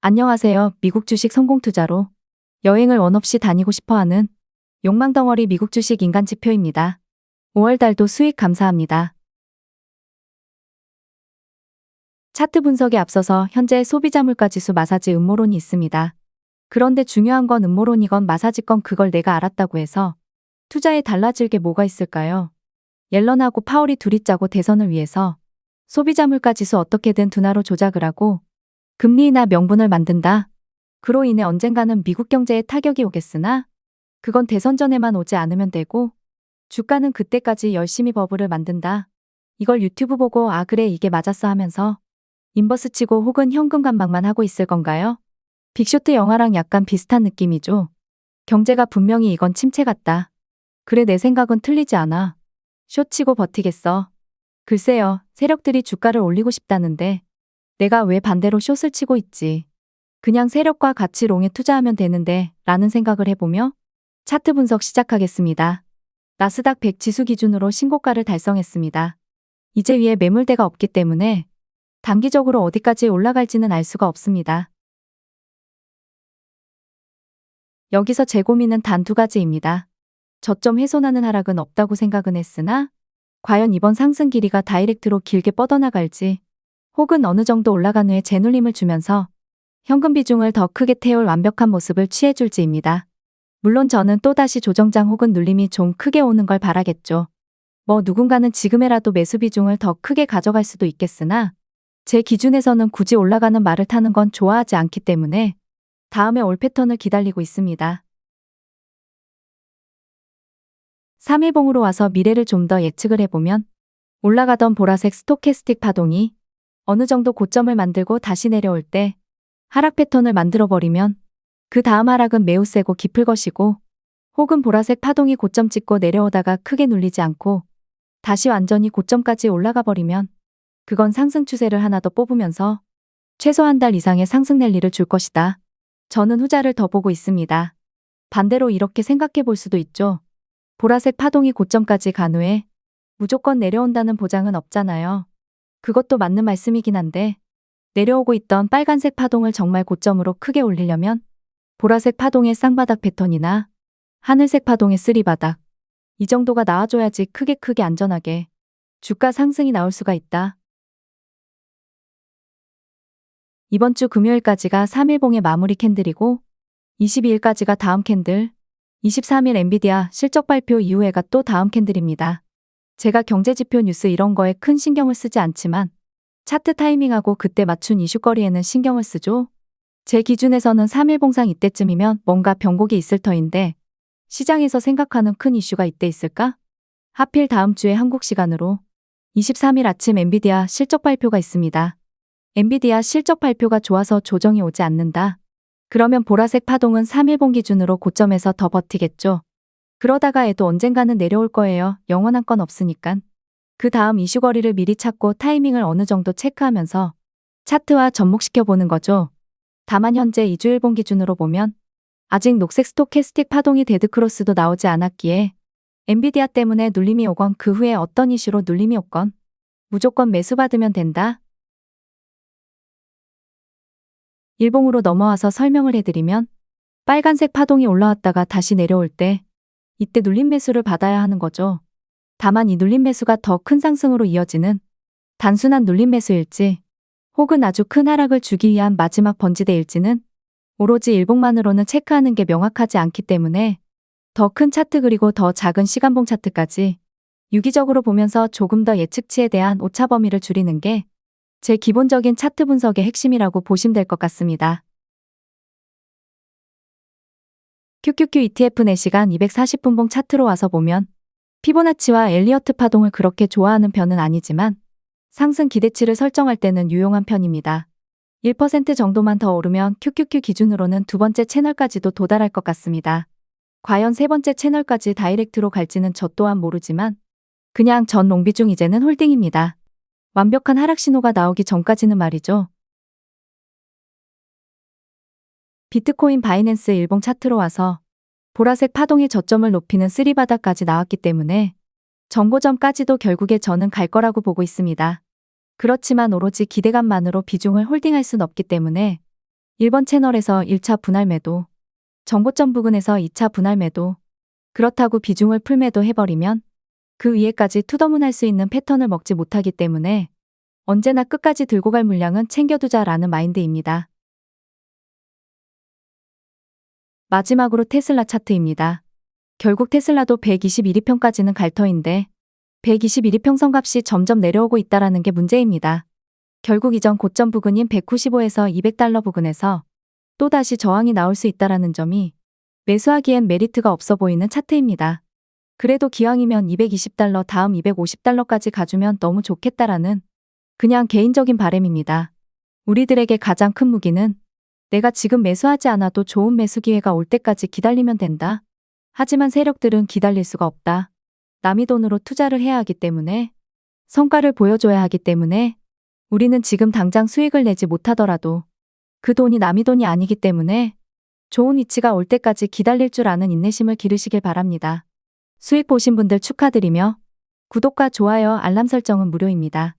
안녕하세요. 미국 주식 성공 투자로 여행을 원 없이 다니고 싶어 하는 욕망 덩어리 미국 주식 인간 지표입니다. 5월 달도 수익 감사합니다. 차트 분석에 앞서서 현재 소비자 물가 지수 마사지 음모론이 있습니다. 그런데 중요한 건 음모론이건 마사지건 그걸 내가 알았다고 해서 투자에 달라질 게 뭐가 있을까요? 옐런하고 파월이 둘이 짜고 대선을 위해서 소비자 물가 지수 어떻게든 둔화로 조작을 하고 금리나 명분을 만든다. 그로 인해 언젠가는 미국 경제에 타격이 오겠으나 그건 대선 전에만 오지 않으면 되고 주가는 그때까지 열심히 버블을 만든다. 이걸 유튜브 보고 아 그래 이게 맞았어 하면서 인버스 치고 혹은 현금 감박만 하고 있을 건가요? 빅쇼트 영화랑 약간 비슷한 느낌이죠. 경제가 분명히 이건 침체 같다. 그래 내 생각은 틀리지 않아. 쇼 치고 버티겠어. 글쎄요, 세력들이 주가를 올리고 싶다는데 내가 왜 반대로 숏을 치고 있지? 그냥 세력과 같이 롱에 투자하면 되는데 라는 생각을 해보며 차트 분석 시작하겠습니다. 나스닥 100 지수 기준으로 신고가를 달성했습니다. 이제 위에 매물대가 없기 때문에 단기적으로 어디까지 올라갈지는 알 수가 없습니다. 여기서 제 고민은 단 두 가지입니다. 저점 훼손하는 하락은 없다고 생각은 했으나 과연 이번 상승 길이가 다이렉트로 길게 뻗어나갈지 혹은 어느 정도 올라간 후에 재눌림을 주면서 현금 비중을 더 크게 태울 완벽한 모습을 취해줄지입니다. 물론 저는 또다시 조정장 혹은 눌림이 좀 크게 오는 걸 바라겠죠. 뭐 누군가는 지금에라도 매수 비중을 더 크게 가져갈 수도 있겠으나 제 기준에서는 굳이 올라가는 말을 타는 건 좋아하지 않기 때문에 다음에 올 패턴을 기다리고 있습니다. 3일봉으로 와서 미래를 좀 더 예측을 해보면 올라가던 보라색 스토캐스틱 파동이 어느 정도 고점을 만들고 다시 내려올 때 하락 패턴을 만들어버리면 그 다음 하락은 매우 세고 깊을 것이고 혹은 보라색 파동이 고점 찍고 내려오다가 크게 눌리지 않고 다시 완전히 고점까지 올라가 버리면 그건 상승 추세를 하나 더 뽑으면서 최소 한 달 이상의 상승 랠리를 줄 것이다. 저는 후자를 더 보고 있습니다. 반대로 이렇게 생각해 볼 수도 있죠. 보라색 파동이 고점까지 간 후에 무조건 내려온다는 보장은 없잖아요. 그것도 맞는 말씀이긴 한데 내려오고 있던 빨간색 파동을 정말 고점으로 크게 올리려면 보라색 파동의 쌍바닥 패턴이나 하늘색 파동의 쓰리바닥 이 정도가 나와줘야지 크게 크게 안전하게 주가 상승이 나올 수가 있다. 이번 주 금요일까지가 3일봉의 마무리 캔들이고 22일까지가 다음 캔들 23일 엔비디아 실적 발표 이후에가 또 다음 캔들입니다. 제가 경제지표 뉴스 이런 거에 큰 신경을 쓰지 않지만 차트 타이밍하고 그때 맞춘 이슈거리에는 신경을 쓰죠. 제 기준에서는 3일 봉상 이때쯤이면 뭔가 변곡이 있을 터인데 시장에서 생각하는 큰 이슈가 이때 있을까? 하필 다음 주에 한국 시간으로 23일 아침 엔비디아 실적 발표가 있습니다. 엔비디아 실적 발표가 좋아서 조정이 오지 않는다. 그러면 보라색 파동은 3일봉 기준으로 고점에서 더 버티겠죠. 그러다가 애도 언젠가는 내려올 거예요. 영원한 건 없으니깐. 그 다음 이슈거리를 미리 찾고 타이밍을 어느 정도 체크하면서 차트와 접목시켜 보는 거죠. 다만 현재 2주일봉 기준으로 보면 아직 녹색 스토캐스틱 파동이 데드크로스도 나오지 않았기에 엔비디아 때문에 눌림이 오건 그 후에 어떤 이슈로 눌림이 오건 무조건 매수받으면 된다. 일봉으로 넘어와서 설명을 해드리면 빨간색 파동이 올라왔다가 다시 내려올 때 이때 눌림 매수를 받아야 하는 거죠. 다만 이 눌림 매수가 더 큰 상승으로 이어지는 단순한 눌림 매수일지 혹은 아주 큰 하락을 주기 위한 마지막 번지대일지는 오로지 일봉만으로는 체크하는 게 명확하지 않기 때문에 더 큰 차트 그리고 더 작은 시간봉 차트까지 유기적으로 보면서 조금 더 예측치에 대한 오차 범위를 줄이는 게 제 기본적인 차트 분석의 핵심이라고 보시면 될 것 같습니다. QQQ ETF 4시간 240분봉 차트로 와서 보면 피보나치와 엘리어트 파동을 그렇게 좋아하는 편은 아니지만 상승 기대치를 설정할 때는 유용한 편입니다. 1% 정도만 더 오르면 QQQ 기준으로는 두 번째 채널까지도 도달할 것 같습니다. 과연 세 번째 채널까지 다이렉트로 갈지는 저 또한 모르지만 그냥 전 롱비 중 이제는 홀딩입니다. 완벽한 하락 신호가 나오기 전까지는 말이죠. 비트코인 바이낸스 일봉 차트로 와서 보라색 파동의 저점을 높이는 쓰리바닥까지 나왔기 때문에 정고점까지도 결국에 저는 갈 거라고 보고 있습니다. 그렇지만 오로지 기대감만으로 비중을 홀딩할 순 없기 때문에 1번 채널에서 1차 분할 매도, 정보점 부근에서 2차 분할 매도, 그렇다고 비중을 풀매도 해버리면 그 위에까지 투더문할 수 있는 패턴을 먹지 못하기 때문에 언제나 끝까지 들고 갈 물량은 챙겨두자라는 마인드입니다. 마지막으로 테슬라 차트입니다. 결국 테슬라도 121위평까지는 갈 터인데 121위평 선 값이 점점 내려오고 있다라는 게 문제입니다. 결국 이전 고점 부근인 195에서 200달러 부근에서 또다시 저항이 나올 수 있다라는 점이 매수하기엔 메리트가 없어 보이는 차트입니다. 그래도 기왕이면 220달러 다음 250달러까지 가주면 너무 좋겠다라는 그냥 개인적인 바램입니다. 우리들에게 가장 큰 무기는 내가 지금 매수하지 않아도 좋은 매수 기회가 올 때까지 기다리면 된다. 하지만 세력들은 기다릴 수가 없다. 남이 돈으로 투자를 해야 하기 때문에 성과를 보여줘야 하기 때문에 우리는 지금 당장 수익을 내지 못하더라도 그 돈이 남이 돈이 아니기 때문에 좋은 위치가 올 때까지 기다릴 줄 아는 인내심을 기르시길 바랍니다. 수익 보신 분들 축하드리며 구독과 좋아요 알람 설정은 무료입니다.